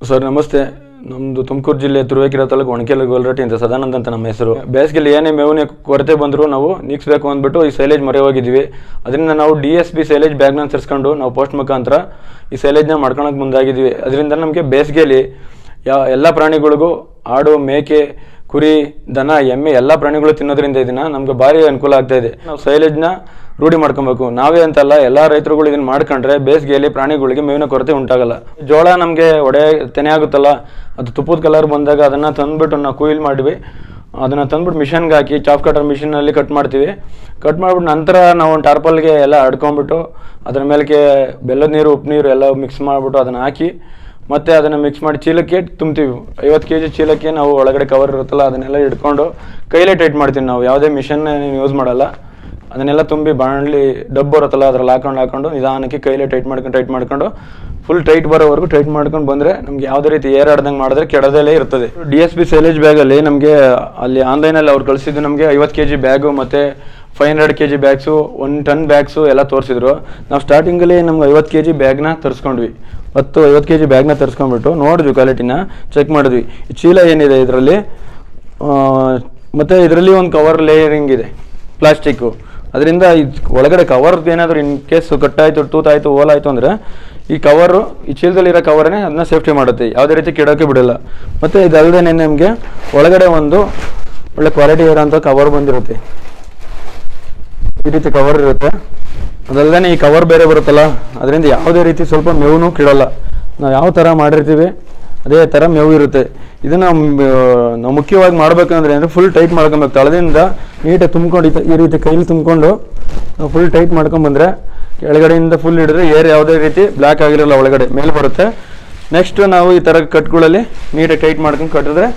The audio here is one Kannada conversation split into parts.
ಸರ್, ನಮಸ್ತೆ. ನಮ್ಮದು ತುಮಕೂರು ಜಿಲ್ಲೆ ತುರುವೇಕೆರೆ ತಾಲೂಕು ಒಣಕೆಲ ಗೋಲ್ರಟ್ಟಿ ಅಂತ ಸದಾನಂದ ಅಂತ ನಮ್ಮ ಹೆಸರು. ಬೇಸಿಗೆಲಿ ಏನೇ ಮೇವಿನ ಕೊರತೆ ಬಂದರೂ ನಾವು ನೀಗಿಸ್ಬೇಕು ಅಂದ್ಬಿಟ್ಟು ಈ ಸೈಲೇಜ್ ಮೊರೆ ಹೋಗಿದ್ವಿ ಅದರಿಂದ ನಾವು ಡಿ ಎಸ್ ಬಿ ಸೈಲೇಜ್ ಬ್ಯಾಗ್ನ ಸರ್ಸ್ಕೊಂಡು ನಾವು ಪೋಸ್ಟ್ ಮುಖಾಂತರ ಈ ಸೈಲೇಜ್ನ ಮಾಡ್ಕೊಳಕ್ಕೆ ಮುಂದಾಗಿದ್ವಿ ಅದರಿಂದ ನಮಗೆ ಬೇಸಿಗೆಯಲ್ಲಿ ಯಾ, ಎಲ್ಲ ಪ್ರಾಣಿಗಳಿಗೂ ಆಡು, ಮೇಕೆ, ಕುರಿ, ದನ, ಎಮ್ಮೆ ಎಲ್ಲ ಪ್ರಾಣಿಗಳು ತಿನ್ನೋದ್ರಿಂದ ಇದನ್ನ ನಮ್ಗೆ ಭಾರಿ ಅನುಕೂಲ ಆಗ್ತಾ ಇದೆ. ನಾವು ಸೈಲೇಜ್ನ ರೂಢಿ ಮಾಡ್ಕೊಬೇಕು. ನಾವೇ ಅಂತಲ್ಲ, ಎಲ್ಲ ರೈತರುಗಳು ಇದನ್ನ ಮಾಡ್ಕೊಂಡ್ರೆ ಬೇಸಿಗೆಯಲ್ಲಿ ಪ್ರಾಣಿಗಳಿಗೆ ಮೇವಿನ ಕೊರತೆ ಉಂಟಾಗಲ್ಲ. ಜೋಳ ನಮಗೆ ಒಡೆ ತೆನೆ ಆಗುತ್ತಲ್ಲ, ಅದು ತುಪ್ಪದ ಕಲರ್ ಬಂದಾಗ ಅದನ್ನ ತಂದ್ಬಿಟ್ಟು ನಾವು ಕುಯಿಲ್ ಮಾಡಿವಿ. ಅದನ್ನ ತಂದ್ಬಿಟ್ಟು ಮಿಷನ್ಗೆ ಹಾಕಿ ಚಾಪ್ ಕಟರ್ ಮಿಷಿನಲ್ಲಿ ಕಟ್ ಮಾಡ್ತೀವಿ. ಕಟ್ ಮಾಡ್ಬಿಟ್ಟು ನಂತರ ನಾವು ಒಂದು ಟಾರ್ಪಲ್ಗೆ ಎಲ್ಲ ಅಡ್ಕೊಂಬಿಟ್ಟು ಅದ್ರ ಮೇಲಕ್ಕೆ ಬೆಲ್ಲದ ನೀರು, ಉಪ್ಪು ನೀರು ಎಲ್ಲ ಮಿಕ್ಸ್ ಮಾಡಿಬಿಟ್ಟು ಅದನ್ನ ಹಾಕಿ, ಮತ್ತೆ ಅದನ್ನು ಮಿಕ್ಸ್ ಮಾಡಿ ಚೀಲಕ್ಕೆ ತುಂಬ್ತೀವಿ. ಐವತ್ತು ಕೆ ಜಿ ಚೀಲಕ್ಕೆ ನಾವು ಒಳಗಡೆ ಕವರ್ ಇರುತ್ತಲ್ಲ, ಅದನ್ನೆಲ್ಲ ಇಟ್ಕೊಂಡು ಕೈಲೇ ಟೈಟ್ ಮಾಡ್ತೀವಿ ನಾವು. ಯಾವುದೇ ಮಿಷನ್ ಯೂಸ್ ಮಾಡಲ್ಲ. ಅದನ್ನೆಲ್ಲ ತುಂಬಿ ಬಾಣಲಿ ಡಬ್ಬು ಬರುತ್ತಲ್ಲ, ಅದ್ರಲ್ಲಿ ಹಾಕೊಂಡು ಹಾಕೊಂಡು ನಿಧಾನಕ್ಕೆ ಕೈಲೇ ಟೈಟ್ ಮಾಡ್ಕೊಂಡು ಟೈಟ್ ಮಾಡ್ಕೊಂಡು ಫುಲ್ ಟೈಟ್ ಬರೋವರೆಗೂ ಟೈಟ್ ಮಾಡ್ಕೊಂಡು ಬಂದರೆ ನಮ್ಗೆ ಯಾವುದೇ ರೀತಿ ಏರಾಡ್ದಂಗೆ ಮಾಡಿದ್ರೆ ಕೆಡದಲ್ಲೇ ಇರ್ತದೆ. ಡಿ ಎಸ್ ಬಿ ಸೈಲೇಜ್ ಬ್ಯಾಗಲ್ಲಿ ನಮಗೆ ಅಲ್ಲಿ ಆನ್ಲೈನಲ್ಲಿ ಅವ್ರು ಕಳಿಸಿದ್ದು ನಮಗೆ ಐವತ್ತು ಕೆ ಜಿ ಬ್ಯಾಗು ಮತ್ತು five hundred K G bags one ton bags ಎಲ್ಲ ತೋರಿಸಿದ್ರು. ನಾವು ಸ್ಟಾರ್ಟಿಂಗಲ್ಲಿ ನಮ್ಗೆ ಐವತ್ತು ಕೆ ಜಿ ಬ್ಯಾಗ್ನ ತರಿಸ್ಕೊಂಡ್ವಿ. ಹತ್ತು, ಐವತ್ತು ಕೆ ಜಿ ಬ್ಯಾಗ್ನ ತರಿಸ್ಕೊಂಡ್ಬಿಟ್ಟು ನೋಡಿದ್ವಿ ಕ್ವಾಲಿಟಿನ ಚೆಕ್ ಮಾಡಿದ್ವಿ. ಚೀಲ ಏನಿದೆ ಇದರಲ್ಲಿ? ಮತ್ತು ಇದರಲ್ಲಿ ಒಂದು ಕವರ್ ಲೇಯರಿಂಗ್ ಇದೆ ಪ್ಲಾಸ್ಟಿಕ್ಕು ಅದರಿಂದ ಇದು ಒಳಗಡೆ ಕವರ್ ಏನಾದರೂ ಇನ್ ಕೇಸ್ ಕಟ್ಟಾಯಿತು, ತೂತಾಯಿತು ಓಲಾಯಿತು ಅಂದರೆ ಈ ಕವರು ಈ ಚೀಲದಲ್ಲಿರೋ ಕವರೇ ಅದನ್ನ ಸೇಫ್ಟಿ ಮಾಡುತ್ತೆ. ಯಾವುದೇ ರೀತಿ ಕೆಡೋಕೆ ಬಿಡಲ್ಲ. ಮತ್ತು ಇದಲ್ಲದೆ ನಿಮಗೆ ಒಳಗಡೆ ಒಂದು ಒಳ್ಳೆ ಕ್ವಾಲಿಟಿ ಇರೋಂಥ ಕವರ್ ಬಂದಿರುತ್ತೆ. ಈ ರೀತಿ ಕವರ್ ಇರುತ್ತೆ. ಅದಲ್ಲದೆ ಈ ಕವರ್ ಬೇರೆ ಬರುತ್ತಲ್ಲ, ಅದರಿಂದ ಯಾವುದೇ ರೀತಿ ಸ್ವಲ್ಪ ಮೇವು ಕೆಡೋಲ್ಲ. ನಾವು ಯಾವ ಥರ ಮಾಡಿರ್ತೀವಿ, ಅದೇ ಥರ ಮೇವು ಇರುತ್ತೆ. ಇದನ್ನು ನಾವು ಮುಖ್ಯವಾಗಿ ಮಾಡಬೇಕಂದ್ರೆ ಅಂದರೆ ಫುಲ್ ಟೈಟ್ ಮಾಡ್ಕೊಬೇಕು. ತಳದಿಂದ ನೀಟಾಗಿ ತುಂಬ್ಕೊಂಡು ಈ ರೀತಿ ಕೈಲಿ ತುಂಬಿಕೊಂಡು ಫುಲ್ ಟೈಟ್ ಮಾಡ್ಕೊಂಬಂದರೆ ಕೆಳಗಡೆಯಿಂದ ಫುಲ್ ಹಿಡಿದ್ರೆ ಏರ್ ಯಾವುದೇ ರೀತಿ ಬ್ಲ್ಯಾಕ್ ಆಗಿರಲ್ಲ ಒಳಗಡೆ, ಮೇಲೆ ಬರುತ್ತೆ. ನೆಕ್ಸ್ಟ್ ನಾವು ಈ ಥರ ಕಟ್ಗಳಲ್ಲಿ ನೀಟಾಗಿ ಟೈಟ್ ಮಾಡ್ಕೊಂಡು ಕಟ್ಟಿದ್ರೆ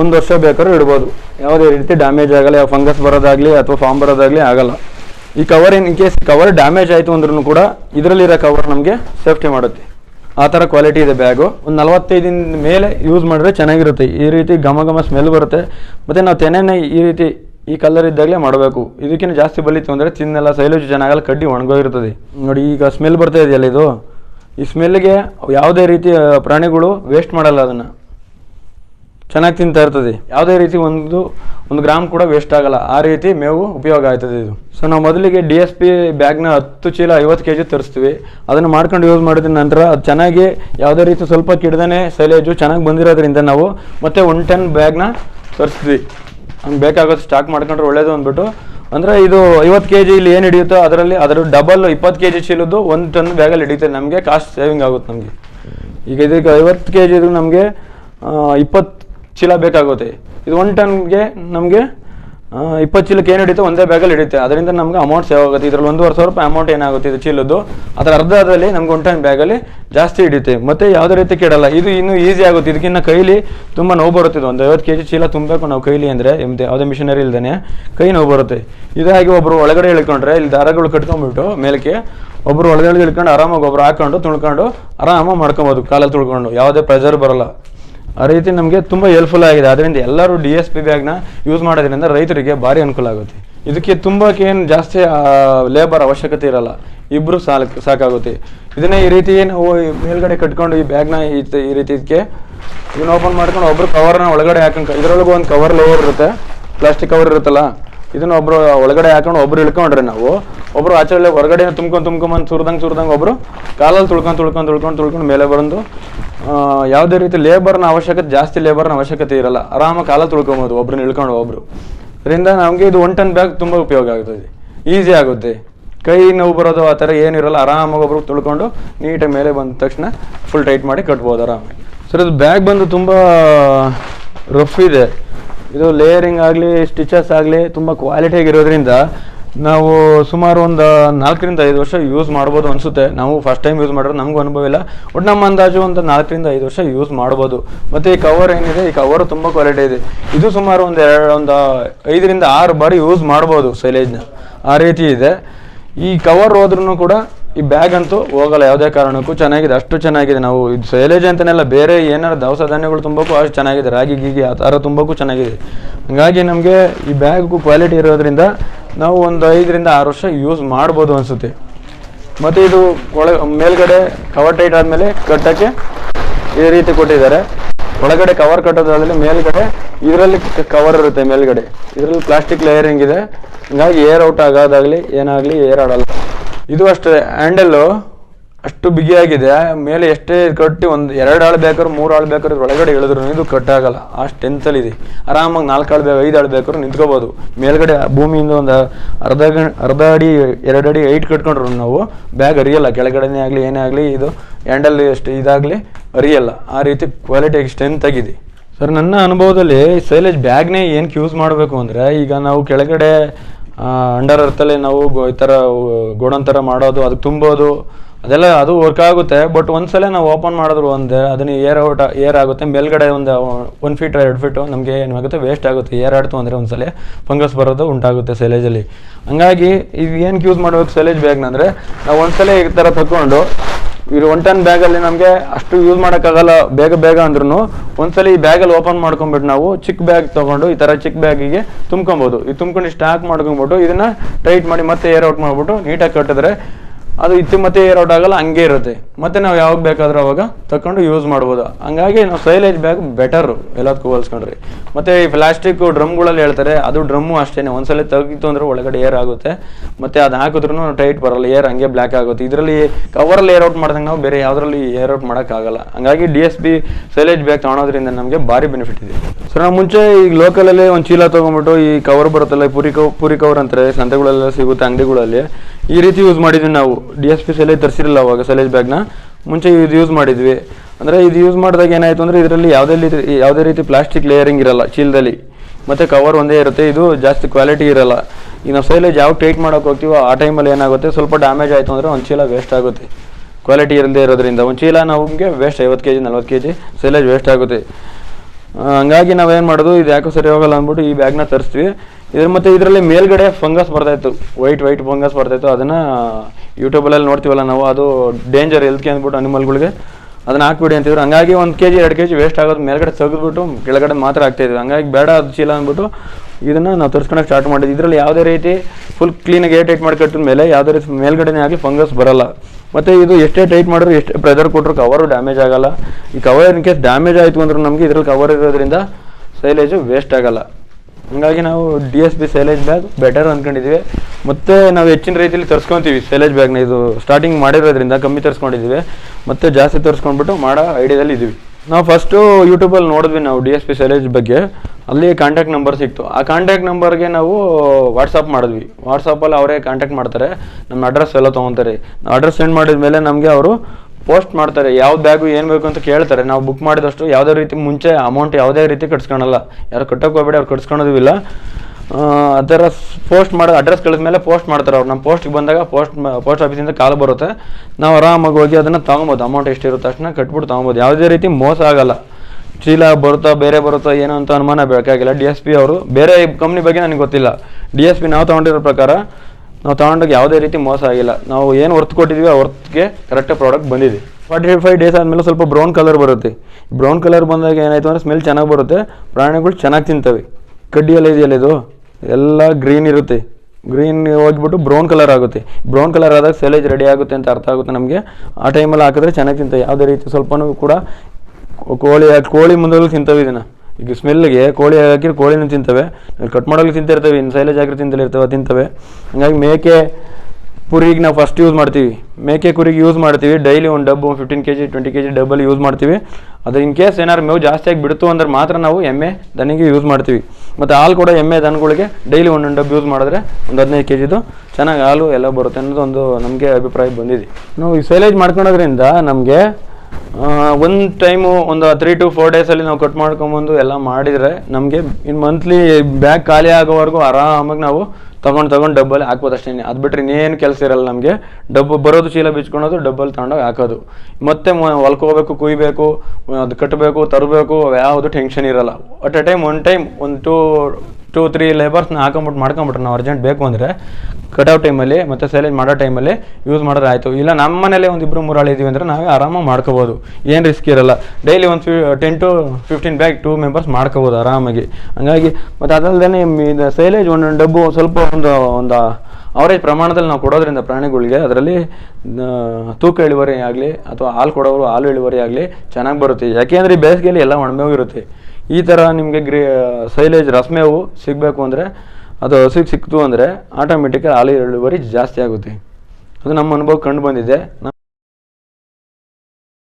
ಒಂದು ವರ್ಷ ಬೇಕಾದ್ರೂ ಇಡ್ಬೋದು. ಯಾವುದೇ ರೀತಿ ಡ್ಯಾಮೇಜ್ ಆಗಲ್ಲ ಫಂಗಸ್ ಬರೋದಾಗಲಿ ಅಥವಾ ಫಾರ್ಮ್ ಬರೋದಾಗ್ಲಿ ಆಗಲ್ಲ. ಈ cover in case cover damage ಆಯಿತು ಅಂದ್ರೂ ಕೂಡ ಇದರಲ್ಲಿರೋ ಕವರ್ ನಮಗೆ ಸೇಫ್ಟಿ ಮಾಡುತ್ತೆ. ಆ ಥರ ಕ್ವಾಲಿಟಿ ಇದೆ ಬ್ಯಾಗು ಒಂದು ನಲವತ್ತೈದಿನ ಮೇಲೆ ಯೂಸ್ ಮಾಡಿದ್ರೆ ಚೆನ್ನಾಗಿರುತ್ತೆ. ಈ ರೀತಿ ಘಮ ಘಮ ಸ್ಮೆಲ್ ಬರುತ್ತೆ. ಮತ್ತು ನಾವು ತೆನೆನೇ ಈ ರೀತಿ ಈ ಕಲರ್ ಇದ್ದಾಗಲೇ ಮಾಡಬೇಕು. ಇದಕ್ಕಿಂತ ಜಾಸ್ತಿ ಬಲಿತು ಅಂದರೆ ತಿನ್ನೆಲ್ಲ ಸೈಲೇಜ್ ಚೆನ್ನಾಗಲ್ಲ ಕಡ್ಡಿ ಒಣಗೋಗಿರ್ತದೆ. ನೋಡಿ, ಈಗ ಸ್ಮೆಲ್ ಬರ್ತಾ ಇದೆಯಲ್ಲ ಇದು? ಈ ಸ್ಮೆಲ್ಗೆ ಯಾವುದೇ ರೀತಿ ಪ್ರಾಣಿಗಳು ವೇಸ್ಟ್ ಮಾಡಲ್ಲ ಅದನ್ನು. ಚೆನ್ನಾಗಿ ತಿಂತಾ ಇರ್ತದೆ. ಯಾವುದೇ ರೀತಿ ಒಂದು ಒಂದು ಗ್ರಾಮ್ ಕೂಡ ವೇಸ್ಟ್ ಆಗಲ್ಲ. ಆ ರೀತಿ ಮೇವು ಉಪಯೋಗ ಆಯ್ತದೆ ಇದು. ಸೊ ನಾವು ಮೊದಲಿಗೆ ಡಿ ಎಸ್ ಪಿ ಬ್ಯಾಗ್ನ ಹತ್ತು ಚೀಲ ಐವತ್ತು ಕೆ ಜಿ ತರಿಸ್ತೀವಿ. ಅದನ್ನು ಮಾಡ್ಕೊಂಡು ಯೂಸ್ ಮಾಡಿದ ನಂತರ ಅದು ಚೆನ್ನಾಗಿ ಯಾವುದೇ ರೀತಿ ಸ್ವಲ್ಪ ಕಿಡ್ದೇ ಸೈಲೇಜು ಚೆನ್ನಾಗಿ ಬಂದಿರೋದ್ರಿಂದ ನಾವು ಮತ್ತೆ ಒನ್ ಟೆನ್ ಬ್ಯಾಗ್ನ ತರಿಸ್ತೀವಿ. ಹಂಗೆ ಬೇಕಾಗೋದು ಸ್ಟಾಕ್ ಮಾಡ್ಕೊಂಡ್ರೆ ಒಳ್ಳೇದು ಅಂದ್ಬಿಟ್ಟು. ಅಂದರೆ ಇದು ಐವತ್ತು ಕೆ ಜಿ ಇಲ್ಲಿ ಏನು ಹಿಡಿಯುತ್ತೋ ಅದರಲ್ಲಿ ಅದರ ಡಬಲ್ ಇಪ್ಪತ್ತು ಕೆ ಜಿ ಚೀಲದ್ದು ಒಂದು ಟನ್ ಬ್ಯಾಗಲ್ಲಿ ಹಿಡಿಯುತ್ತೆ. ನಮಗೆ ಕಾಸ್ಟ್ ಸೇವಿಂಗ್ ಆಗುತ್ತೆ ನಮಗೆ. ಈಗ ಇದಕ್ಕೆ ಐವತ್ತು ಕೆ ಜಿದು ನಮಗೆ ಇಪ್ಪತ್ತು ಚೀಲ ಬೇಕಾಗುತ್ತೆ. ಇದು ಒನ್ ಟನ್ಗೆ ನಮಗೆ ಇಪ್ಪತ್ತು ಚೀಲಕ್ಕೆ ಏನು ಹಿಡಿಯುತ್ತೆ ಒಂದೇ ಬ್ಯಾಗಲ್ಲಿ ಹಿಡಿಯುತ್ತೆ. ಅದರಿಂದ ನಮ್ಗೆ ಅಮೌಂಟ್ ಸೇವ್ ಆಗುತ್ತೆ. ಇದರಲ್ಲಿ ಒಂದೂವರೆ ಸಾವಿರ ರೂಪಾಯಿ ಅಮೌಂಟ್ ಏನಾಗುತ್ತೆ ಇದು ಚೀಲದ್ದು. ಅದರ ಅರ್ಧದಲ್ಲಿ ನಮ್ಗೆ ಒನ್ ಟೈಮ್ ಬ್ಯಾಗಲ್ಲಿ ಜಾಸ್ತಿ ಹಿಡಿಯುತ್ತೆ. ಮತ್ತು ಯಾವುದೇ ರೀತಿ ಕೆಡಲ್ಲ. ಇದು ಇನ್ನೂ ಈಸಿ ಆಗುತ್ತೆ. ಇದಕ್ಕಿನ್ನ ಕೈಲಿ ತುಂಬ ನೋವು ಬರುತ್ತಿದ್ದು ಒಂದು ಐವತ್ತು ಕೆ ಜಿ ಚೀಲ ತುಂಬಬೇಕು ನಾವು ಕೈಲಿ ಅಂದರೆ. ಎಂತ ಯಾವುದೇ ಮಿಷಿನರಿ ಇಲ್ದೇ ಕೈ ನೋವು ಬರುತ್ತೆ. ಇದಾಗಿ ಒಬ್ಬರು ಒಳಗಡೆ ಇಳ್ಕೊಂಡ್ರೆ, ಇಲ್ಲಿ ದಾರಗಳು ಕಟ್ಕೊಂಡ್ಬಿಟ್ಟು ಮೇಲಕ್ಕೆ ಒಬ್ಬರು ಒಳಗಡೆ ಇಳ್ಕೊಂಡು ಆರಾಮಾಗಿ ಒಬ್ರು ಹಾಕೊಂಡು ತುಳ್ಕೊಂಡು ಆರಾಮಾಗಿ ಮಾಡ್ಕೊಬೋದು. ಕಾಲಲ್ಲಿ ತುಳ್ಕೊಂಡು. ಯಾವುದೇ ಪ್ರೆಷರ್ ಬರಲ್ಲ. ಆ ರೀತಿ ನಮಗೆ ತುಂಬ ಹೆಲ್ಪ್ಫುಲ್ ಆಗಿದೆ. ಅದರಿಂದ ಎಲ್ಲರೂ ಡಿ ಎಸ್ ಪಿ ಬ್ಯಾಗ್ನ ಯೂಸ್ ಮಾಡೋದ್ರಿಂದ ರೈತರಿಗೆ ಭಾರಿ ಅನುಕೂಲ ಆಗುತ್ತೆ. ಇದಕ್ಕೆ ತುಂಬಕ್ಕೆ ಏನು ಜಾಸ್ತಿ ಲೇಬರ್ ಅವಶ್ಯಕತೆ ಇರಲ್ಲ. ಇಬ್ಬರು ಸಾಕು ಸಾಕಾಗುತ್ತೆ. ಇದನ್ನೇ ಈ ರೀತಿ ನಾವು ಮೇಲ್ಗಡೆ ಕಟ್ಕೊಂಡು ಈ ಬ್ಯಾಗ್ನ ಈ ರೀತಿ ಇದಕ್ಕೆ ಇದನ್ನ ಓಪನ್ ಮಾಡ್ಕೊಂಡು ಒಬ್ಬರು ಕವರ್ನ ಒಳಗಡೆ ಹಾಕೊಂಡು ಇದರೊಳಗೆ ಒಂದು ಕವರ್ ಲೇಯರ್ ಇರುತ್ತೆ. ಪ್ಲಾಸ್ಟಿಕ್ ಕವರ್ ಇರುತ್ತಲ್ಲ, ಇದನ್ನ ಒಬ್ಬರು ಒಳಗಡೆ ಹಾಕೊಂಡು ಒಬ್ರು ಇಳ್ಕೊಂಡ್ರೆ ನಾವು, ಒಬ್ರು ಆಚೆ ಹೊರಗಡೆ ತುಂಬ್ಕೊಂಡು ತುಂಬ್ಕೊಂಬಂದು ಸುರ್ದಂಗೆ ಸುರ್ದಂಗೆ ಒಬ್ಬರು ಕಾಲಲ್ಲಿ ತುಳ್ಕೊಂಡು ತುಳ್ಕೊಂಡು ತುಳ್ಕೊಂಡು ತುಳ್ಕೊಂಡು ಮೇಲೆ ಬಂದು ಯಾವುದೇ ರೀತಿ ಲೇಬರ್ನ ಅವಶ್ಯಕತೆ, ಜಾಸ್ತಿ ಲೇಬರ್ನ ಅವಶ್ಯಕತೆ ಇರಲ್ಲ. ಆರಾಮ ಕಾಲ ತುಳ್ಕೊಬೋದು, ಒಬ್ರನ್ನ ಇಳ್ಕೊಂಡು ಒಬ್ರು. ಅದರಿಂದ ನಮಗೆ ಇದು ಒನ್ ಟನ್ ಬ್ಯಾಗ್ ತುಂಬ ಉಪಯೋಗ ಆಗುತ್ತದೆ ಈಸಿ ಆಗುತ್ತೆ. ಕೈ ನೋವು ಬರೋದು ಆ ಥರ ಏನಿರಲ್ಲ ಆರಾಮಾಗಿ ಒಬ್ರು ತುಳ್ಕೊಂಡು ನೀಟಾಗಿ ಮೇಲೆ ಬಂದ ತಕ್ಷಣ ಫುಲ್ ಟೈಟ್ ಮಾಡಿ ಕಟ್ಬೋದು ಆರಾಮಾಗಿ. ಸರ್, ಇದು ಬ್ಯಾಗ್ ಬಂದು ತುಂಬ ರಫ್ ಇದೆ. ಇದು ಲೇಯರಿಂಗ್ ಆಗಲಿ ಸ್ಟಿಚಸ್ ಆಗಲಿ ತುಂಬ ಕ್ವಾಲಿಟಿಯಾಗಿರೋದ್ರಿಂದ ನಾವು ಸುಮಾರು ಒಂದು ನಾಲ್ಕರಿಂದ ಐದು ವರ್ಷ ಯೂಸ್ ಮಾಡ್ಬೋದು ಅನಿಸುತ್ತೆ. ನಾವು ಫಸ್ಟ್ ಟೈಮ್ ಯೂಸ್ ಮಾಡಿದ್ರೆ ನಮಗೂ ಅನುಭವ ಇಲ್ಲ. ಬಟ್ ನಮ್ಮ ಅಂದಾಜು ಒಂದು ನಾಲ್ಕರಿಂದ ಐದು ವರ್ಷ ಯೂಸ್ ಮಾಡ್ಬೋದು. ಮತ್ತು ಈ ಕವರ್ ಏನಿದೆ? ಈ ಕವರ್ ತುಂಬ ಕ್ವಾಲಿಟಿ ಇದೆ. ಇದು ಸುಮಾರು ಒಂದು ಎರಡು, ಒಂದು ಐದರಿಂದ ಆರು ಬಾರಿ ಯೂಸ್ ಮಾಡ್ಬೋದು ಸೈಲೇಜ್ನ ಆ ರೀತಿ ಇದೆ. ಈ ಕವರ್ ಹೋದ್ರೂ ಕೂಡ ಈ ಬ್ಯಾಗ್ ಅಂತೂ ಹೋಗಲ್ಲ ಯಾವುದೇ ಕಾರಣಕ್ಕೂ. ಚೆನ್ನಾಗಿದೆ. ಅಷ್ಟು ಚೆನ್ನಾಗಿದೆ. ನಾವು ಇದು ಸೈಲೇಜ್ ಅಂತನೆಲ್ಲ ಬೇರೆ ಏನಾರು ದವಸ ಧಾನ್ಯಗಳು ತುಂಬಕ್ಕೂ ಅಷ್ಟು ಚೆನ್ನಾಗಿದೆ. ರಾಗಿ, ಗೀಗಿ ಆ ಥರ ತುಂಬಕ್ಕೂ ಚೆನ್ನಾಗಿದೆ. ಹಾಗಾಗಿ ನಮಗೆ ಈ ಬ್ಯಾಗು ಕ್ವಾಲಿಟಿ ಇರೋದ್ರಿಂದ ನಾವು ಒಂದು ಐದರಿಂದ ಆರು ವರ್ಷ ಯೂಸ್ ಮಾಡ್ಬೋದು ಅನಿಸುತ್ತೆ. ಮತ್ತು ಇದು ಒಳ ಮೇಲ್ಗಡೆ ಕವರ್ ಟೈಟ್ ಆದಮೇಲೆ ಕಟ್ಟೋಕ್ಕೆ ಈ ರೀತಿ ಕೊಟ್ಟಿದ್ದಾರೆ. ಒಳಗಡೆ ಕವರ್ ಕಟ್ಟೋದಾದ್ರೆ ಮೇಲ್ಗಡೆ ಇದರಲ್ಲಿ ಕವರ್ ಇರುತ್ತೆ ಮೇಲ್ಗಡೆ. ಇದರಲ್ಲಿ ಪ್ಲಾಸ್ಟಿಕ್ ಲೇಯರಿಂಗ್ ಇದೆ. ಹಂಗಾಗಿ ಏರ್ ಔಟ್ ಆಗೋದಾಗಲಿ ಏನಾಗಲಿ ಏರ್ ಆಡಲ್ಲ. ಇದು ಅಷ್ಟೇ. ಹ್ಯಾಂಡಲ್ಲು ಅಷ್ಟು ಬಿಗಿಯಾಗಿದೆ ಮೇಲೆ ಎಷ್ಟೇ ಕಟ್ಟಿ ಒಂದು ಎರಡು ಆಳು ಬೇಕಾದ್ರೂ, ಮೂರು ಆಳು ಬೇಕಾದ್ರೂ ಒಳಗಡೆ ಇಳಿದ್ರು ಇದು ಕಟ್ ಆಗಲ್ಲ ಆ ಸ್ಟ್ರೆಂತಲ್ಲಿ ಇದೆ. ಆರಾಮಾಗಿ ನಾಲ್ಕು ಆಳು ಬೇಕು ಐದು ಆಳು ಬೇಕಾದ್ರು ನಿಂತ್ಕೋಬೋದು. ಮೇಲ್ಗಡೆ ಭೂಮಿಯಿಂದ ಒಂದು ಅರ್ಧ ಅರ್ಧ ಅಡಿ, ಎರಡು ಅಡಿ ಐಟ್ ಕಟ್ಕೊಂಡ್ರು ನಾವು ಬ್ಯಾಗ್ ಅರಿಯಲ್ಲ ಕೆಳಗಡೆನೇ ಆಗಲಿ, ಏನೇ ಆಗಲಿ, ಇದು ಹ್ಯಾಂಡಲ್ ಎಷ್ಟು ಇದಾಗಲಿ ಅರಿಯಲ್ಲ ಆ ರೀತಿ ಕ್ವಾಲಿಟಿ ಸ್ಟ್ರೆಂತ್ ಆಗಿದೆ. ಸರ್ ನನ್ನ ಅನುಭವದಲ್ಲಿ ಸೈಲೇಜ್ ಬ್ಯಾಗ್ನೇ ಏನಕ್ಕೆ ಯೂಸ್ ಮಾಡಬೇಕು ಅಂದರೆ, ಈಗ ನಾವು ಕೆಳಗಡೆ ಅಂಡರ್ ಅರ್ಥಲ್ಲಿ ನಾವು ಈ ಥರ ಗೋಡನ್ ಥರ ಮಾಡೋದು ಅದಕ್ಕೆ ತುಂಬೋದು ಅದೆಲ್ಲ ಅದು ವರ್ಕ್ ಆಗುತ್ತೆ. ಬಟ್ ಒಂದ್ಸಲ ನಾವು ಓಪನ್ ಮಾಡಿದ್ರು ಒಂದು ಅದನ್ನ ಏರ್ ಔಟ್ ಏರ್ ಆಗುತ್ತೆ. ಮೇಲ್ಗಡೆ ಒಂದು ಒನ್ ಫೀಟ್ ಎರಡು ಫೀಟು ನಮಗೆ ಏನಾಗುತ್ತೆ ವೇಸ್ಟ್ ಆಗುತ್ತೆ. ಏರ್ ಆಡ್ತು ಅಂದರೆ ಒಂದ್ಸಲ ಫಂಗಸ್ ಬರೋದು ಉಂಟಾಗುತ್ತೆ ಸೈಲೇಜಲ್ಲಿ ಹಂಗಾಗಿ ಇದು ಏನಕ್ಕೆ ಯೂಸ್ ಮಾಡಬೇಕು ಸೈಲೇಜ್ ಬ್ಯಾಗ್ನ ಅಂದರೆ ನಾವು ಒಂದ್ಸಲ ಈ ಥರ ತಗೊಂಡು ಇದು ಒನ್ ಟನ್ ಬ್ಯಾಗಲ್ಲಿ ನಮಗೆ ಅಷ್ಟು ಯೂಸ್ ಮಾಡೋಕ್ಕಾಗಲ್ಲ. ಬೇಗ ಬೇಗ ಅಂದ್ರೂ ಒಂದ್ಸಲ ಈ ಬ್ಯಾಗಲ್ಲಿ ಓಪನ್ ಮಾಡ್ಕೊಂಬಿಟ್ಟು ನಾವು ಚಿಕ್ಕ ಬ್ಯಾಗ್ ತೊಗೊಂಡು ಈ ಥರ ಚಿಕ್ಕ ಬ್ಯಾಗಿಗೆ ತುಂಬ್ಕೊಬೋದು. ಇದು ತುಂಬ್ಕೊಂಡು ಸ್ಟಾಕ್ ಮಾಡ್ಕೊಂಬಿಟ್ಟು ಇದನ್ನು ಟೈಟ್ ಮಾಡಿ ಮತ್ತೆ ಏರ್ ಔಟ್ ಮಾಡಿಬಿಟ್ಟು ನೀಟಾಗಿ ಕಟ್ಟಿದ್ರೆ ಅದು ಇತ್ತು ಮತ್ತೆ ಏರ್ ಔಟ್ ಆಗಲ್ಲ, ಹಂಗೆ ಇರುತ್ತೆ. ಮತ್ತೆ ನಾವು ಯಾವಾಗ ಬೇಕಾದ್ರೂ ಅವಾಗ ತಕೊಂಡು ಯೂಸ್ ಮಾಡ್ಬೋದು. ಹಂಗಾಗಿ ನಾವು ಸೈಲೇಜ್ ಬ್ಯಾಗ್ ಬೆಟರು ಎಲ್ಲದಕ್ಕೂ ಹೋಲಿಸ್ಕೊಂಡ್ರಿ. ಮತ್ತೆ ಈ ಪ್ಲಾಸ್ಟಿಕ್ ಡ್ರಮ್ಗಳಲ್ಲಿ ಹೇಳ್ತಾರೆ, ಅದು ಡ್ರಮ್ಮು ಅಷ್ಟೇ ಒಂದ್ಸಲ ತೆಗಿತು ಅಂದ್ರೆ ಒಳಗಡೆ ಏರ್ ಆಗುತ್ತೆ. ಮತ್ತೆ ಅದು ಹಾಕಿದ್ರು ಟೈಟ್ ಬರಲ್ಲ ಏರ್ ಹಂಗೆ ಬ್ಲ್ಯಾಕ್ ಆಗುತ್ತೆ. ಇದರಲ್ಲಿ ಕವರಲ್ಲಿ ಏರ್ ಔಟ್ ಮಾಡ್ದಂಗೆ ನಾವು ಬೇರೆ ಯಾವುದ್ರಲ್ಲಿ ಏರ್ ಔಟ್ ಮಾಡೋಕ್ಕಾಗಲ್ಲ ಹಂಗಾಗಿ D S B silage bag ತೊಗೊಳೋದ್ರಿಂದ ನಮಗೆ ಭಾರಿ ಬೆನಿಫಿಟ್ ಇದೆ. ಸೊ ನಾವು ಮುಂಚೆ ಈಗ ಲೋಕಲಲ್ಲಿ ಒಂದು ಚೀಲ ತೊಗೊಂಬಿಟ್ಟು ಈ ಕವರ್ ಬರುತ್ತಲ್ಲ, ಪುರಿ ಕವ್, ಪುರಿ ಕವರ್ ಅಂತಾರೆ, ಸಂತೆಗಳೆಲ್ಲ ಸಿಗುತ್ತೆ ಅಂಗಡಿಗಳಲ್ಲಿ. ಈ ರೀತಿ ಯೂಸ್ ಮಾಡಿದ್ವಿ ನಾವು. ಡಿ ಎಸ್ ಪಿ ಸೆಲೇಜ್ ತರಿಸಿರಲ್ಲ ಅವಾಗ, ಸೈಲೇಜ್ ಬ್ಯಾಗ್ನ ಮುಂಚೆ ಇದು ಯೂಸ್ ಮಾಡಿದ್ವಿ. ಅಂದರೆ ಇದು ಯೂಸ್ ಮಾಡಿದಾಗ ಏನಾಯಿತು ಅಂದರೆ ಇದರಲ್ಲಿ ಯಾವುದೇ ರೀತಿ ಯಾವುದೇ ರೀತಿ ಪ್ಲಾಸ್ಟಿಕ್ ಲೇಯರಿಂಗ್ ಇರಲ್ಲ ಚೀಲದಲ್ಲಿ. ಮತ್ತು ಕವರ್ ಒಂದೇ ಇರುತ್ತೆ, ಇದು ಜಾಸ್ತಿ ಕ್ವಾಲಿಟಿ ಇರಲ್ಲ. ಈಗ ನಾವು ಸೈಲೇಜ್ ಯಾವ ಟೈಟ್ ಮಾಡೋಕೆ ಹೋಗ್ತೀವೋ ಆ ಟೈಮಲ್ಲಿ ಏನಾಗುತ್ತೆ, ಸ್ವಲ್ಪ ಡ್ಯಾಮೇಜ್ ಆಯಿತು ಅಂದರೆ ಒಂದು ಚೀಲ ವೇಸ್ಟ್ ಆಗುತ್ತೆ. ಕ್ವಾಲಿಟಿ ಇರದೇ ಇರೋದ್ರಿಂದ. ಒಂದು ಚೀಲ ನಮಗೆ ವೇಸ್ಟ್ ಐವತ್ತು ಕೆ ಜಿ ನಲ್ವತ್ತು ಕೆ ಜಿ ಸೈಲೇಜ್ ವೇಸ್ಟ್ ಆಗುತ್ತೆ. ಹಂಗಾಗಿ ನಾವೇನು ಮಾಡೋದು, ಇದು ಯಾಕೋ ಸರಿ ಹೋಗಲ್ಲ ಅಂದ್ಬಿಟ್ಟು ಈ ಬ್ಯಾಗ್ನ ತರಿಸ್ತೀವಿ ಇದ್ರ ಮತ್ತೆ ಇದರಲ್ಲಿ ಮೇಲ್ಗಡೆ ಫಂಗಸ್ ಬರ್ತಾಯಿತ್ತು ವೈಟ್ ವೈಟ್ ಫಂಗಸ್ ಬರ್ತಾಯಿತ್ತು ಅದನ್ನು ಯೂಟ್ಯೂಬಲ್ಲಿ ನೋಡ್ತೀವಲ್ಲ ನಾವು, ಅದು ಡೇಂಜರ್ ಹೆಲ್ತ್ಗೆ ಅಂದ್ಬಿಟ್ಟು ಅನಿಮಲ್ಗಳಿಗೆ ಅದನ್ನ ಹಾಕ್ಬಿಡಿ ಅಂತಿದ್ರು. ಹಂಗಾಗಿ ಒಂದು ಕೆ ಜಿ ಎರಡು ಕೆ ಜಿ ವೇಸ್ಟ್ ಆಗೋದು ಮೇಲ್ಗಡೆ ತೆಗೆದ್ಬಿಟ್ಟು ಕೆಳಗಡೆ ಮಾತ್ರ ಆಗ್ತಾಯಿದ್ವಿ ಹಂಗಾಗಿ ಬೇಡ ಅದು ಚೀಲ ಅಂದ್ಬಿಟ್ಟು ಇದನ್ನು ನಾವು ತರ್ಸ್ಕೊಳಕ್ಕೆ ಸ್ಟಾರ್ಟ್ ಮಾಡಿದ್ವಿ. ಇದರಲ್ಲಿ ಯಾವುದೇ ರೀತಿ ಫುಲ್ ಕ್ಲೀನಾಗಿ ಏರ್ ಟೈಟ್ ಮಾಡಿ ಮೇಲೆ ಯಾವುದೇ ರೀತಿ ಮೇಲ್ಗಡೆನೇ ಆಗಲಿ ಫಂಗಸ್ ಬರಲ್ಲ. ಮತ್ತು ಇದು ಎಷ್ಟೇ ಟೈಟ್ ಮಾಡಿದ್ರು ಎಷ್ಟೇ ಪ್ರೆದರ್ ಕೊಟ್ಟರು ಕವರು ಡ್ಯಾಮೇಜ್ ಆಗಲ್ಲ. ಈ ಕವರ್ ಇನ್ ಕೇಸ್ ಡ್ಯಾಮೇಜ್ ಆಯಿತು ಅಂದ್ರೆ ನಮಗೆ ಇದ್ರಲ್ಲಿ ಕವರ್ ಇರೋದ್ರಿಂದ ಸೈಲೇಜು ವೇಸ್ಟ್ ಆಗಲ್ಲ. ಹಂಗಾಗಿ ನಾವು D S B silage bag better ಅಂದ್ಕೊಂಡಿದ್ದೀವಿ ಮತ್ತೆ ನಾವು ಹೆಚ್ಚಿನ ರೀತಿಯಲ್ಲಿ ತರಿಸ್ಕೊತೀವಿ ಸೈಲೇಜ್ ಬ್ಯಾಗ್ನ ಇದು ಸ್ಟಾರ್ಟಿಂಗ್ ಮಾಡಿರೋದ್ರಿಂದ ಕಮ್ಮಿ ತರ್ಸ್ಕೊಂಡಿದ್ದೀವಿ ಮತ್ತೆ ಜಾಸ್ತಿ ತರಿಸ್ಕೊಂಡ್ಬಿಟ್ಟು ಮಾಡೋ ಐಡಿಯಾದಲ್ಲಿ ಇದ್ದೀವಿ ನಾವು ಫಸ್ಟು ಯೂಟ್ಯೂಬಲ್ಲಿ ನೋಡಿದ್ವಿ ನಾವು ಡಿ ಎಸ್ ಪಿ ಸೈಲೇಜ್ ಬಗ್ಗೆ. ಅಲ್ಲಿ ಕಾಂಟ್ಯಾಕ್ಟ್ ನಂಬರ್ ಸಿಕ್ತು. ಆ ಕಾಂಟ್ಯಾಕ್ಟ್ ನಂಬರ್ಗೆ ನಾವು ವಾಟ್ಸಪ್ ಮಾಡಿದ್ವಿ. ವಾಟ್ಸಪ್ಪಲ್ಲಿ ಅವರೇ ಕಾಂಟ್ಯಾಕ್ಟ್ ಮಾಡ್ತಾರೆ. ನಮ್ಮ ಅಡ್ರೆಸ್ ಎಲ್ಲ ತೊಗೊತಾರೆ. ಅಡ್ರೆಸ್ ಸೆಂಡ್ ಮಾಡಿದ ಮೇಲೆ ನಮಗೆ ಅವರು ಪೋಸ್ಟ್ ಮಾಡ್ತಾರೆ ಯಾವ ಬ್ಯಾಗು ಏನು ಬೇಕು ಅಂತ ಕೇಳ್ತಾರೆ. ನಾವು ಬುಕ್ ಮಾಡಿದಷ್ಟು ಯಾವುದೇ ರೀತಿ ಮುಂಚೆ ಅಮೌಂಟ್ ಯಾವುದೇ ರೀತಿ ಕಟ್ಸ್ಕೊಳಲ್ಲ. ಯಾರು ಕಟ್ಟೋಕೆ ಹೋಗ್ಬೇಡಿ ಅವ್ರು ಕಟ್ಸ್ಕೊಳೋದಿಲ್ಲ ಆ, ಪೋಸ್ಟ್ ಮಾಡೋ ಅಡ್ರೆಸ್ ಕಳಿದ ಮೇಲೆ ಪೋಸ್ಟ್ ಮಾಡ್ತಾರೆ ಅವ್ರು. ನಮ್ಮ ಪೋಸ್ಟ್ಗೆ ಬಂದಾಗ ಪೋಸ್ಟ್ ಪೋಸ್ಟ್ ಆಫೀಸಿಂದ ಕಾಲ್ ಬರುತ್ತೆ. ನಾವು ಆರಾಮಾಗಿ ಹೋಗಿ ಅದನ್ನು ತೊಗೊಬೋದು. ಅಮೌಂಟ್ ಎಷ್ಟಿರುತ್ತೆ ಅಷ್ಟನ್ನ ಕಟ್ಬಿಟ್ಟು ತೊಗೊಬೋದು. ಯಾವುದೇ ರೀತಿ ಮೋಸ ಆಗಲ್ಲ. ಚೀಲ ಬರುತ್ತಾ ಬೇರೆ ಬರುತ್ತಾ ಏನೋ ಅಂತ ಅನುಮಾನ ಬೇಕಾಗಿಲ್ಲ. ಡಿ ಎಸ್ ಪಿ ಅವರು ಬೇರೆ ಕಂಪ್ನಿ ಬಗ್ಗೆ ನನಗೆ ಗೊತ್ತಿಲ್ಲ. ಡಿ ಎಸ್ ಪಿ ನಾವು ತೊಗೊಂಡಿರೋ ಪ್ರಕಾರ ನಾವು ತೊಗೊಂಡಾಗ ಯಾವುದೇ ರೀತಿ ಮೋಸ ಆಗಿಲ್ಲ. ನಾವು ಏನು ವರ್ತ್ ಕೊಟ್ಟಿದ್ವಿ ಆ ವರ್ತ್ಗೆ ಕರೆಕ್ಟಾಗಿ ಪ್ರಾಡಕ್ಟ್ ಬಂದಿದೆ. ಫಾರ್ಟಿ ಫೈವ್ ಡೇಸ್ ಆದಮೇಲೆ ಸ್ವಲ್ಪ ಬ್ರೌನ್ ಕಲರ್ ಬರುತ್ತೆ. ಬ್ರೌನ್ ಕಲರ್ ಬಂದಾಗ ಏನಾಯಿತು ಅಂದರೆ ಸ್ಮೆಲ್ ಚೆನ್ನಾಗಿ ಬರುತ್ತೆ. ಪ್ರಾಣಿಗಳು ಚೆನ್ನಾಗಿ ತಿಂತವೆ. ಕಡ್ಡಿಯೆಲ್ಲ ಇದೆಯಲ್ಲ ಇದು? ಎಲ್ಲ ಗ್ರೀನ್ ಇರುತ್ತೆ. ಗ್ರೀನ್ ಹೋಗ್ಬಿಟ್ಟು ಬ್ರೌನ್ ಕಲರ್ ಆಗುತ್ತೆ. ಬ್ರೌನ್ ಕಲರ್ ಆದಾಗ ಸೇಲೇಜ್ ರೆಡಿ ಆಗುತ್ತೆ ಅಂತ ಅರ್ಥ ಆಗುತ್ತೆ ನಮಗೆ. ಆ ಟೈಮಲ್ಲಿ ಹಾಕಿದ್ರೆ ಚೆನ್ನಾಗಿ ತಿಂತವೆ. ಯಾವುದೇ ರೀತಿ ಸ್ವಲ್ಪನೂ ಕೂಡ ಕೋಳಿ ಕೋಳಿ ಮುಂದಲ್ಲೂ ತಿಂತವೆ ಇದನ್ನು. ಈಗ ಸ್ಮೆಲ್ಗೆ ಕೋಳಿ ಹಾಕಿದ್ರೆ ಕೋಳಿನೂ ತಿಂತವೆ ಕಟ್ ಮಾಡೋಕ್ಕೆ ತಿಂತಿರ್ತವೆ ಇನ್ನು ಸೈಲೇಜ್ ಹಾಕಿದ್ರೆ ತಿಂತಲೇ ಇರ್ತವೆ ತಿಂತವೆ. ಹಂಗಾಗಿ ಮೇಕೆ ಕುರಿಗೆ ನಾವು ಫಸ್ಟ್ ಯೂಸ್ ಮಾಡ್ತೀವಿ. ಮೇಕೆ ಕುರಿಗೆ ಯೂಸ್ ಮಾಡ್ತೀವಿ. ಡೈಲಿ ಒಂದು ಡಬ್ಬು fifteen K G twenty K G ಡಬ್ಬಲ್ಲಿ use ಮಾಡ್ತೀವಿ. ಅದು ಇನ್ ಕೇಸ್ ಏನಾದ್ರು ಮೇವು ಜಾಸ್ತಿಯಾಗಿ ಬಿಡ್ತು ಅಂದ್ರೆ ಮಾತ್ರ ನಾವು ಎಮ್ಮೆ ದನಿಗೆ ಯೂಸ್ ಮಾಡ್ತೀವಿ. ಮತ್ತು ಹಾಲು ಕೂಡ ಎಮ್ಮೆ ದನಗಳಿಗೆ ಡೈಲಿ ಒಂದೊಂದು ಡಬ್ಬು ಯೂಸ್ ಮಾಡಿದ್ರೆ ಒಂದು ಹದಿನೈದು ಕೆ ಜಿದು ಚೆನ್ನಾಗಿ ಹಾಲು ಎಲ್ಲ ಬರುತ್ತೆ ಅನ್ನೋದು ಒಂದು ನಮಗೆ ಅಭಿಪ್ರಾಯ ಬಂದಿದೆ. ನಾವು ಈ ಸೈಲೇಜ್ ಮಾಡ್ಕೊಳೋದ್ರಿಂದ ನಮಗೆ ಒಂದು ಟೈಮು ಒಂದು ತ್ರೀ ಟು ಫೋರ್ ಡೇಸಲ್ಲಿ ನಾವು ಕಟ್ ಮಾಡ್ಕೊಂಬಂದು ಎಲ್ಲ ಮಾಡಿದರೆ ನಮಗೆ ಇನ್ನು ಮಂತ್ಲಿ ಬ್ಯಾಗ್ ಖಾಲಿ ಆಗೋವರೆಗೂ ಆರಾಮಾಗಿ ನಾವು ತೊಗೊಂಡು ತೊಗೊಂಡು ಡಬ್ಬಲ್ಲಿ ಹಾಕ್ಬೋದು ಅಷ್ಟೇ. ಅದು ಬಿಟ್ಟರೆ ಇನ್ನೇನು ಕೆಲಸ ಇರಲ್ಲ ನಮಗೆ. ಡಬ್ಬು ಬರೋದು ಚೀಲ ಬಿಚ್ಕೊಳೋದು ಡಬ್ಬಲ್ಲಿ ತಗೊಂಡೋಗಿ ಹಾಕೋದು. ಮತ್ತೆ ಹೊಲ್ಕೋಬೇಕು, ಕುಯ್ಬೇಕು, ಅದು ಕಟ್ಟಬೇಕು ತರಬೇಕು ಯಾವುದು ಟೆನ್ಷನ್ ಇರಲ್ಲ. At a time one time ಒಂದು ಟೂ ಟೂ ತ್ರೀ ಲೇಬರ್ಸ್ನ ಹಾಕೊಂಬಿಟ್ಟು ಮಾಡ್ಕೊಂಬಿಟ್ರೆ. ನಾವು ಅರ್ಜೆಂಟ್ ಬೇಕು ಅಂದರೆ ಕಟಾವ್ ಟೈಮಲ್ಲಿ ಮತ್ತು ಸೈಲೇಜ್ ಮಾಡೋ ಟೈಮಲ್ಲಿ ಯೂಸ್ ಮಾಡಿದ್ರೆ ಆಯಿತು. ಇಲ್ಲ ನಮ್ಮ ಮನೇಲೆ ಒಂದು ಇಬ್ಬರು ಮೂರು ಆಳು ಇದ್ದೀವಿ ಅಂದರೆ ನಾವೇ ಆರಾಮಾಗಿ ಮಾಡ್ಕೋಬೋದು. ಏನು ರಿಸ್ಕ್ ಇರಲ್ಲ. ಡೈಲಿ ಒಂದು ಫಿ ten to fifteen bag two members ಮಾಡ್ಕೋಬೋದು ಆರಾಮಾಗಿ. ಹಂಗಾಗಿ ಮತ್ತು ಅದಲ್ಲದೆ ಸೈಲೇಜ್ ಒಂದೊಂದು ಡಬ್ಬು ಸ್ವಲ್ಪ ಒಂದು ಒಂದು ಅವರೇಜ್ ಪ್ರಮಾಣದಲ್ಲಿ ನಾವು ಕೊಡೋದ್ರಿಂದ ಪ್ರಾಣಿಗಳಿಗೆ ಅದರಲ್ಲಿ ತೂಕ ಇಳುವರಿ ಆಗಲಿ ಅಥವಾ ಹಾಲು ಕೊಡೋರು ಹಾಲು ಇಳುವರಿ ಆಗಲಿ ಚೆನ್ನಾಗಿ ಬರುತ್ತೆ. ಯಾಕೆಂದರೆ ಬೇಸಿಗೆಯಲ್ಲಿ ಎಲ್ಲ ಒಣಮೆ ಇರುತ್ತೆ. ಈ ಥರ ನಿಮಗೆ ಗ್ರೀ ಸೈಲೇಜ್ ರಸ್ಮೇವು ಸಿಗಬೇಕು ಅಂದರೆ, ಅದು ಹಸಿಗೆ ಸಿಕ್ತು ಅಂದರೆ ಆಟೋಮೆಟಿಕ್ ಹಾಲು ಇಳುವರಿ ಜಾಸ್ತಿ ಆಗುತ್ತೆ. ಅದು ನಮ್ಮ ಅನುಭವ ಕಂಡು ಬಂದಿದೆ.